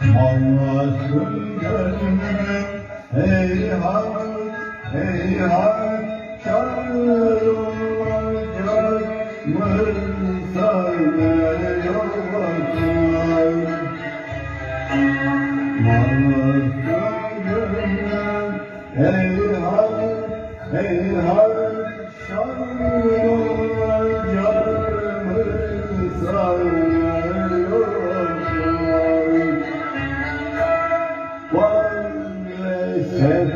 Mallasın gönlüm heyhat heyhat Çağır olacak mırsalar yollar Mallasın gönlüm heyhat heyhat Çağır olacak Maalesef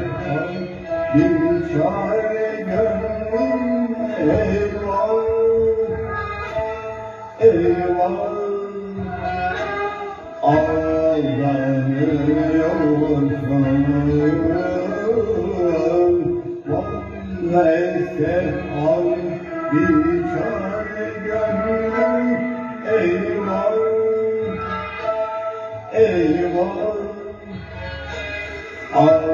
bir çare gönlüm eyvah eyvah Aldanıyorsun Maalesef al bir çare gönlüm eyvah eyvah aldanıyorsun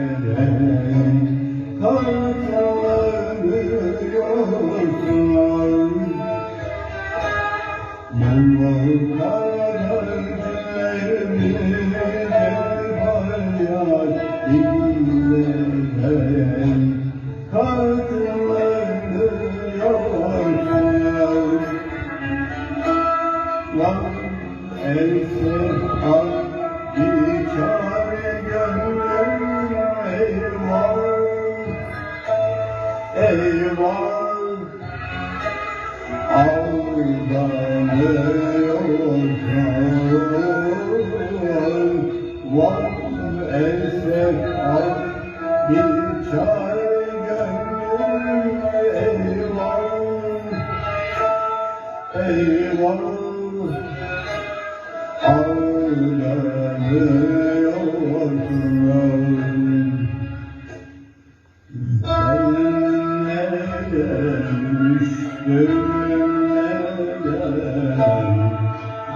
Lan else al bir çare gönlüm eyvah. Eyvah. Aldanıyorsun Lan else al bir çare gönlüm eyvah. Eyvah nereden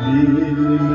Bilmem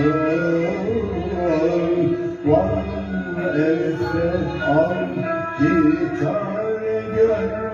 Else al çare gönlüm